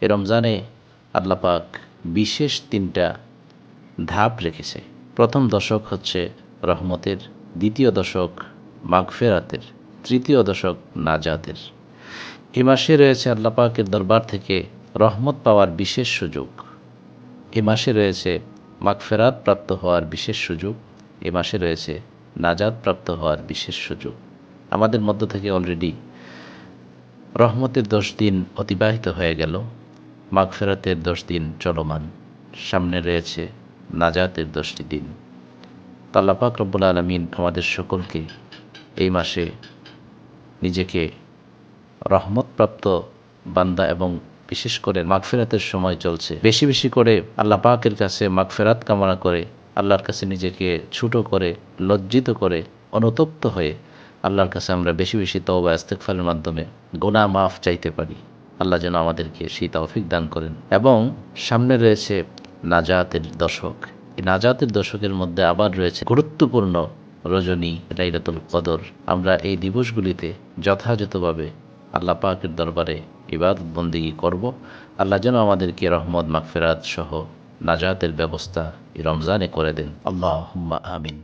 এ রমজানে আল্লাপাক বিশেষ তিনটা ধাপ রেখেছে। প্রথম দশক হচ্ছে রহমতের, দ্বিতীয় দশক মাগফেরাতের, তৃতীয় দশক নাজাতের। এ মাসে রয়েছে আল্লাপাকের দরবার থেকে রহমত পাওয়ার বিশেষ সুযোগ। এ মাসে রয়েছে মাগফেরাত প্রাপ্ত হওয়ার বিশেষ সুযোগ। এ মাসে রয়েছে নাজাত প্রাপ্ত হওয়ার বিশেষ সুযোগ। আমাদের মধ্য থেকে অলরেডি রহমতের দশ দিন অতিবাহিত হয়ে গেল। মাগফেরাতের দশ দিন চলমান। সামনে রয়েছে নাজাতের দশটি দিন। তাল্লাপাক রব্বুল আলমিন আমাদের সকলকে এই মাসে নিজেকে রহমতপ্রাপ্ত বান্দা এবং বিশেষ করে মাগফেরাতের সময় চলছে। বেশি বেশি করে আল্লাহ পাকের কাছে মাগফেরাত কামনা করে, আল্লাহর কাছে নিজেকে ছোট করে, লজ্জিত করে, অনুতপ্ত হয়ে আল্লাহর কাছে আমরা বেশি বেশি তওবা ইস্তেকফারের মাধ্যমে গোনা মাফ চাইতে পারি। আল্লাহ যেন আমাদেরকে সেই তৌফিক দান করেন। এবং সামনে রয়েছে নাজাতের দশক। এই নাজাতের দশকের মধ্যে আবার রয়েছে গুরুত্বপূর্ণ রজনী লাইলাতুল কদর। আমরা এই দিবসগুলিতে যথাযথভাবে আল্লাহ পাকের দরবারে ইবাদত বন্দিগি করব। আল্লাহ যেন আমাদেরকে রহমত, মাগফেরাত সহ নাজাতের ব্যবস্থা এই রমজানে করে দেন। আল্লাহ আমিন।